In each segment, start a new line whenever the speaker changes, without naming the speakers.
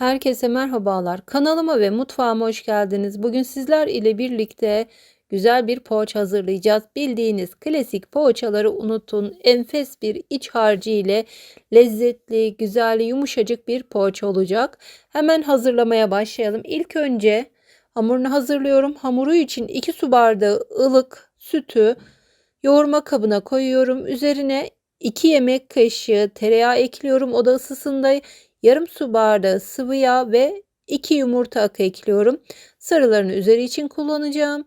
Herkese merhabalar. Kanalıma ve mutfağıma hoş geldiniz. Bugün sizler ile birlikte güzel bir poğaça hazırlayacağız. Bildiğiniz klasik poğaçaları unutun. Enfes bir iç harcı ile lezzetli, güzel, yumuşacık bir poğaça olacak. Hemen hazırlamaya başlayalım. İlk önce hamurunu hazırlıyorum. Hamuru için 2 su bardağı ılık sütü yoğurma kabına koyuyorum. Üzerine 2 yemek kaşığı tereyağı ekliyorum. Oda ısısında yarım su bardağı sıvı yağ ve 2 yumurta akı ekliyorum. Sarılarını üzeri için kullanacağım.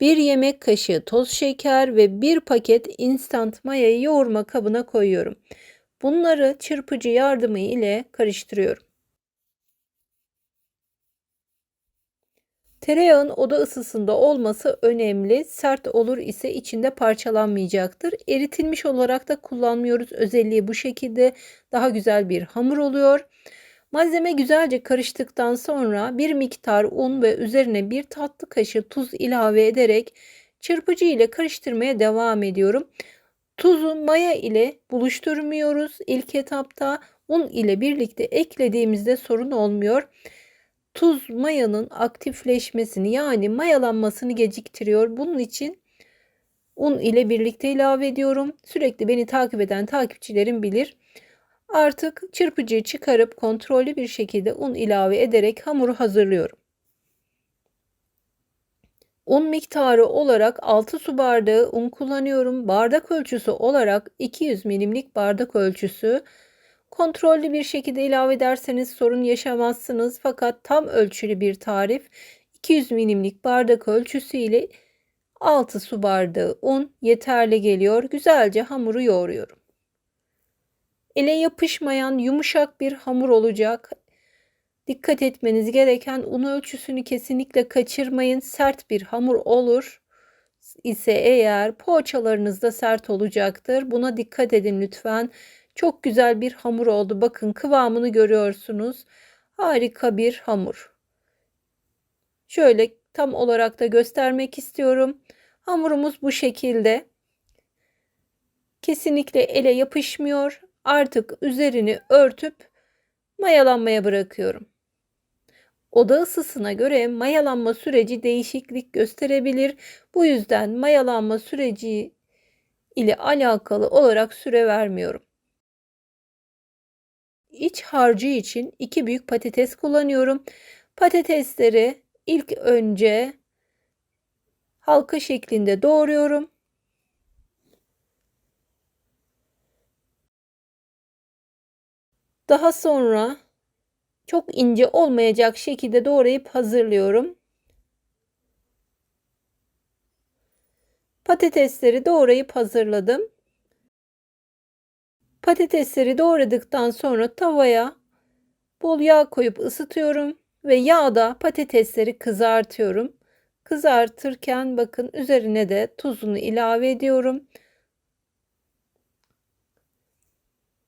1 yemek kaşığı toz şeker ve 1 paket instant mayayı yoğurma kabına koyuyorum. Bunları çırpıcı yardımı ile karıştırıyorum. Tereyağın oda ısısında olması önemli. Sert olur ise içinde parçalanmayacaktır. Eritilmiş olarak da kullanmıyoruz. Özelliği bu şekilde daha güzel bir hamur oluyor. Malzeme güzelce karıştıktan sonra bir miktar un ve üzerine bir tatlı kaşığı tuz ilave ederek çırpıcı ile karıştırmaya devam ediyorum. Tuzu maya ile buluşturmuyoruz. İlk etapta un ile birlikte eklediğimizde sorun olmuyor tuz mayanın aktifleşmesini yani mayalanmasını geciktiriyor. Bunun için un ile birlikte ilave ediyorum. Sürekli beni takip eden takipçilerim bilir. Artık çırpıcıyı çıkarıp kontrollü bir şekilde un ilave ederek hamuru hazırlıyorum. Un miktarı olarak 6 su bardağı un kullanıyorum. Bardak ölçüsü olarak 200 milimlik bardak ölçüsü Kontrollü bir şekilde ilave ederseniz sorun yaşamazsınız. Fakat tam ölçülü bir tarif 200 milimlik bardak ölçüsü ile 6 su bardağı un yeterli geliyor. Güzelce hamuru yoğuruyorum. Ele yapışmayan yumuşak bir hamur olacak. Dikkat etmeniz gereken un ölçüsünü kesinlikle kaçırmayın. Sert bir hamur olur ise eğer poğaçalarınız da sert olacaktır. Buna dikkat edin lütfen. Çok güzel bir hamur oldu. Bakın kıvamını görüyorsunuz. Harika bir hamur. Şöyle tam olarak da göstermek istiyorum. Hamurumuz bu şekilde. Kesinlikle ele yapışmıyor. Artık üzerini örtüp mayalanmaya bırakıyorum. Oda ısısına göre mayalanma süreci değişiklik gösterebilir. Bu yüzden mayalanma süreci ile alakalı olarak süre vermiyorum. İç harcı için iki büyük patates kullanıyorum. Patatesleri ilk önce halka şeklinde doğruyorum. Daha sonra çok ince olmayacak şekilde doğrayıp hazırlıyorum. Patatesleri doğrayıp hazırladım. Patatesleri doğradıktan sonra tavaya bol yağ koyup ısıtıyorum ve yağda patatesleri kızartıyorum. Kızartırken bakın üzerine de tuzunu ilave ediyorum.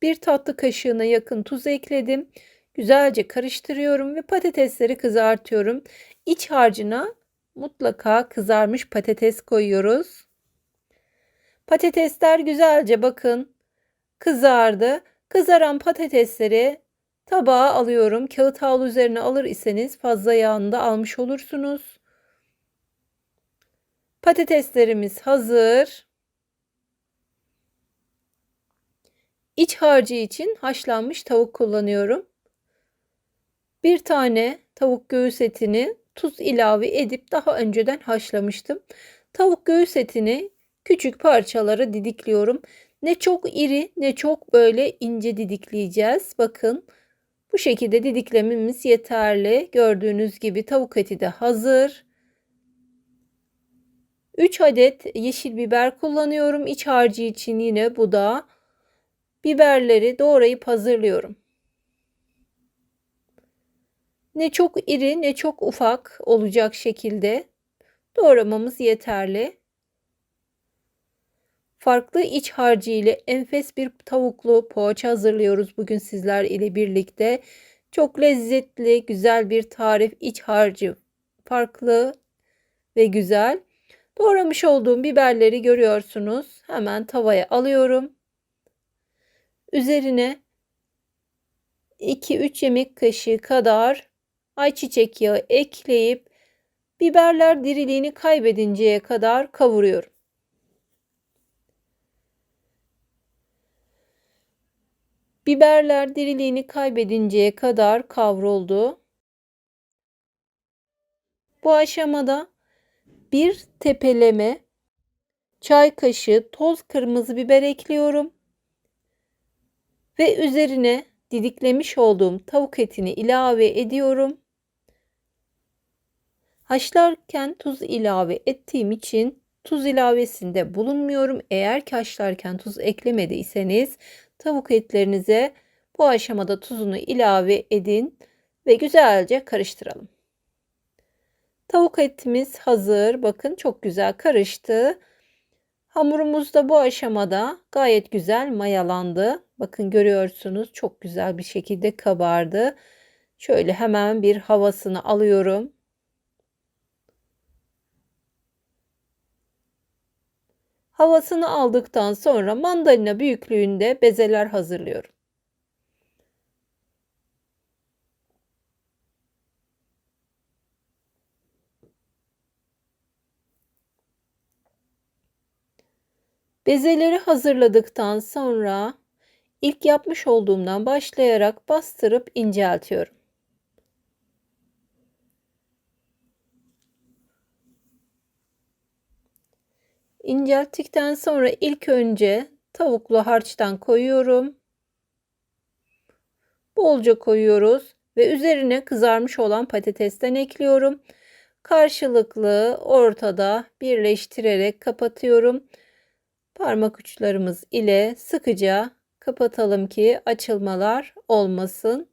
Bir tatlı kaşığına yakın tuz ekledim. Güzelce karıştırıyorum ve patatesleri kızartıyorum. İç harcına mutlaka kızarmış patates koyuyoruz. Patatesler güzelce bakın kızardı. Kızaran patatesleri tabağa alıyorum. Kağıt havlu üzerine alır iseniz fazla yağını da almış olursunuz. Patateslerimiz hazır. İç harcı için haşlanmış tavuk kullanıyorum. Bir tane tavuk göğüs etini tuz ilave edip daha önceden haşlamıştım. Tavuk göğüs etini küçük parçalara didikliyorum. Ne çok iri ne çok böyle ince didikleyeceğiz. Bakın bu şekilde didiklememiz yeterli. Gördüğünüz gibi tavuk eti de hazır. 3 adet yeşil biber kullanıyorum. İç harcı için yine bu da. Biberleri doğrayıp hazırlıyorum. Ne çok iri ne çok ufak olacak şekilde doğramamız yeterli farklı iç harcı ile enfes bir tavuklu poğaça hazırlıyoruz bugün sizler ile birlikte. Çok lezzetli, güzel bir tarif iç harcı. Farklı ve güzel. Doğramış olduğum biberleri görüyorsunuz. Hemen tavaya alıyorum. Üzerine 2-3 yemek kaşığı kadar ayçiçek yağı ekleyip biberler diriliğini kaybedinceye kadar kavuruyorum. Biberler diriliğini kaybedinceye kadar kavruldu. Bu aşamada bir tepeleme çay kaşığı toz kırmızı biber ekliyorum. Ve üzerine didiklemiş olduğum tavuk etini ilave ediyorum. Haşlarken tuz ilave ettiğim için tuz ilavesinde bulunmuyorum. Eğer ki haşlarken tuz eklemediyseniz tavuk etlerinize bu aşamada tuzunu ilave edin ve güzelce karıştıralım. Tavuk etimiz hazır. Bakın çok güzel karıştı. Hamurumuz da bu aşamada gayet güzel mayalandı. Bakın görüyorsunuz çok güzel bir şekilde kabardı. Şöyle hemen bir havasını alıyorum. Havasını aldıktan sonra mandalina büyüklüğünde bezeler hazırlıyorum. Bezeleri hazırladıktan sonra ilk yapmış olduğumdan başlayarak bastırıp inceltiyorum. İncelttikten sonra ilk önce tavuklu harçtan koyuyorum. Bolca koyuyoruz ve üzerine kızarmış olan patatesten ekliyorum. Karşılıklı ortada birleştirerek kapatıyorum. Parmak uçlarımız ile sıkıca kapatalım ki açılmalar olmasın.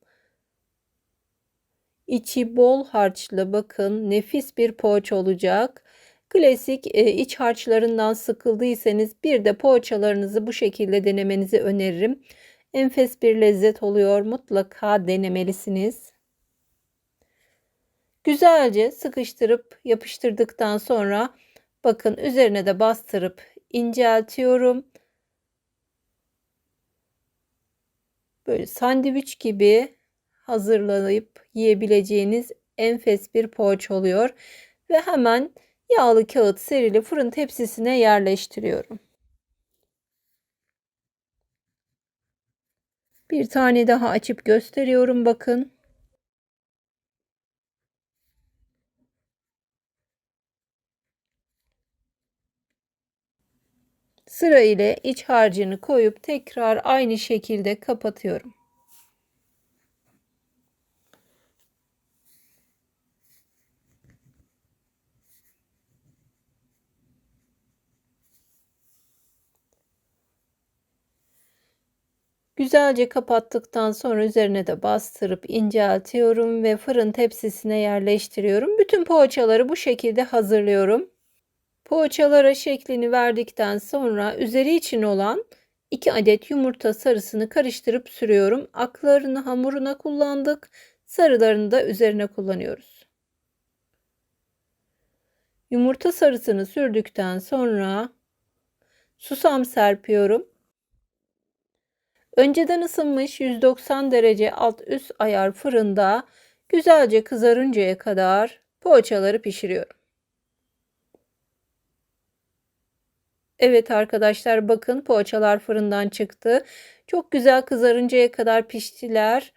İçi bol harçlı bakın nefis bir poğaça olacak. Klasik e, iç harçlarından sıkıldıysanız bir de poğaçalarınızı bu şekilde denemenizi öneririm. Enfes bir lezzet oluyor. Mutlaka denemelisiniz. Güzelce sıkıştırıp yapıştırdıktan sonra bakın üzerine de bastırıp inceltiyorum. Böyle sandviç gibi hazırlayıp yiyebileceğiniz enfes bir poğaça oluyor. Ve hemen yağlı kağıt serili fırın tepsisine yerleştiriyorum. Bir tane daha açıp gösteriyorum bakın. Sıra ile iç harcını koyup tekrar aynı şekilde kapatıyorum. Güzelce kapattıktan sonra üzerine de bastırıp inceltiyorum ve fırın tepsisine yerleştiriyorum. Bütün poğaçaları bu şekilde hazırlıyorum. Poğaçalara şeklini verdikten sonra üzeri için olan 2 adet yumurta sarısını karıştırıp sürüyorum. Aklarını hamuruna kullandık. Sarılarını da üzerine kullanıyoruz. Yumurta sarısını sürdükten sonra susam serpiyorum. Önceden ısınmış 190 derece alt üst ayar fırında güzelce kızarıncaya kadar poğaçaları pişiriyorum. Evet arkadaşlar bakın poğaçalar fırından çıktı. Çok güzel kızarıncaya kadar piştiler.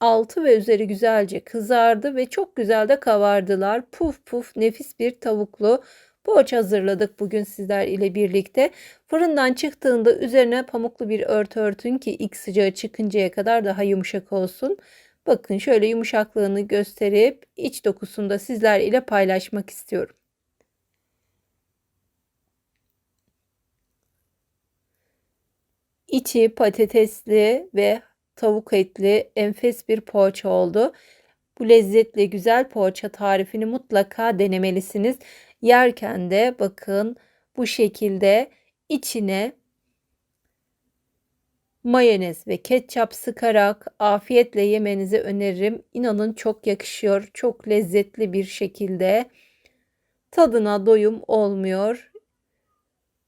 Altı ve üzeri güzelce kızardı ve çok güzel de kavardılar. Puf puf nefis bir tavuklu poğaça hazırladık bugün sizler ile birlikte. Fırından çıktığında üzerine pamuklu bir örtü örtün ki ilk sıcağı çıkıncaya kadar daha yumuşak olsun. Bakın şöyle yumuşaklığını gösterip iç dokusunu da sizler ile paylaşmak istiyorum. İçi patatesli ve tavuk etli enfes bir poğaça oldu. Bu lezzetli güzel poğaça tarifini mutlaka denemelisiniz. Yerken de bakın bu şekilde içine mayonez ve ketçap sıkarak afiyetle yemenizi öneririm. İnanın çok yakışıyor. Çok lezzetli bir şekilde. Tadına doyum olmuyor.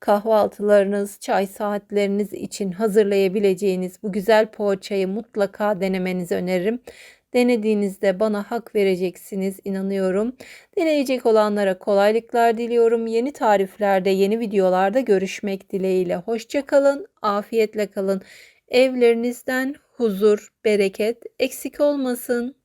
kahvaltılarınız, çay saatleriniz için hazırlayabileceğiniz bu güzel poğaçayı mutlaka denemenizi öneririm. Denediğinizde bana hak vereceksiniz inanıyorum. Deneyecek olanlara kolaylıklar diliyorum. Yeni tariflerde, yeni videolarda görüşmek dileğiyle. Hoşça kalın, afiyetle kalın. Evlerinizden huzur, bereket eksik olmasın.